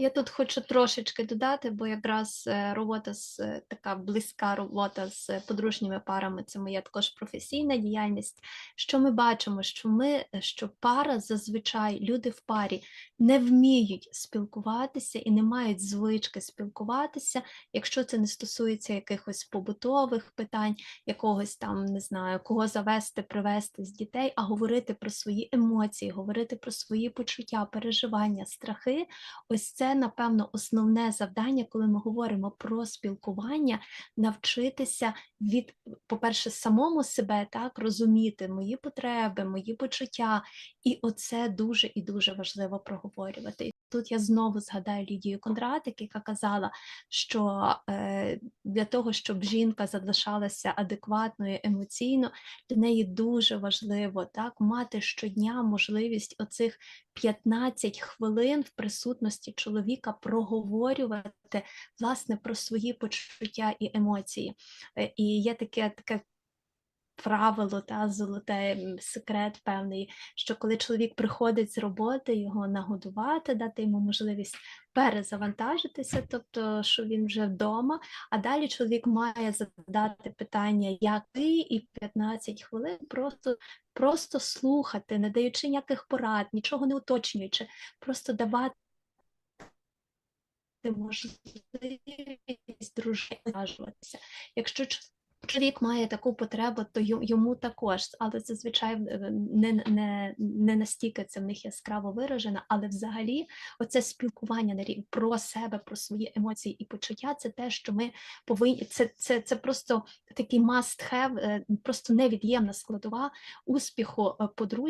Я тут хочу трошечки додати, бо якраз е, робота з е, така близька робота з подружніми парами це моя також професійна діяльність. Що ми бачимо, що ми, що пара зазвичай люди в парі не вміють спілкуватися і не мають звички спілкуватися, якщо це не стосується якихось побутових питань, якогось там не знаю, кого завести, привести з дітей, а говорити про свої емоції, говорити про свої почуття, переживання, страхи. Ось це, напевно, основне завдання, коли ми говоримо про спілкування, навчитися від, по-перше, самому себе так розуміти мої потреби, мої почуття, і оце дуже і дуже важливо проговорювати. Тут я знову згадаю Лідію Кондратик, яка казала, що е, для того, щоб жінка залишалася адекватною емоційно, для неї дуже важливо так мати щодня можливість оцих 15 хвилин в присутності чоловіка проговорювати власне про свої почуття і емоції. Е, І є таке таке. Правило та золоте секрет певний, що коли чоловік приходить з роботи, його нагодувати, дати йому можливість перезавантажитися, тобто що він вже вдома, а далі чоловік має задати питання, як ти, і 15 хвилин просто, просто слухати, не даючи ніяких порад, нічого не уточнюючи, просто давати можливість вражуватися. Якщо чоловік має таку потребу, то йому також, але зазвичай е, не, не, не настільки це в них яскраво виражено, але взагалі оце спілкування на рівні про себе, про свої емоції і почуття це те, що ми повинні, це, це, це просто такий must have, е, просто невід'ємна складова успіху е, подружжя.